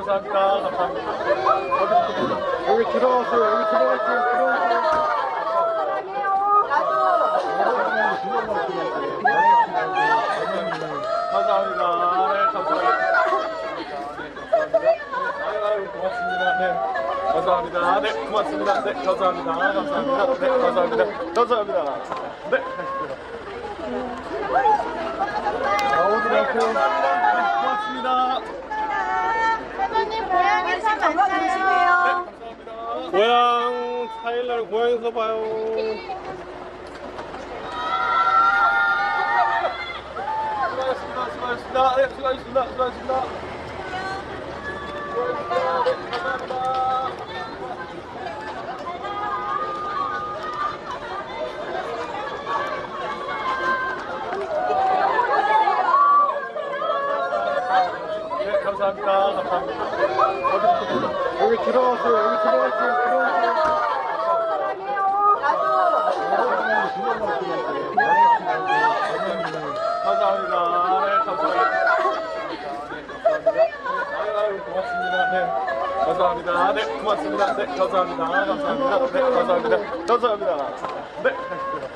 감사합니다. 감사합니다. 여기 들어가세요. 여기 들어가세요. 네, 네, 감사합니다. 네, 고맙습니다. 네. 감사합니다. 네, 고맙습니다. 네, 감사합니다. 감사합니다. 네, 감사합니다. 네, 감사합니다. 네. 고향 4일날 고향에서 봐요. 수고하셨습니다. 수고하셨습니다. 네, 수고하셨습니다. 수고하셨습니다. 감사합니다. 네, 감사합니다. 감사합니다. 여기 들어왔어요. 여기. 들어왔어요. 감사합니다. 네, 고맙습니다. 네, 감사합니다. 네, 고맙습니다. 네, 감사합니다. 감사합니다. 네, 감사합니다. 감사합니다. 네.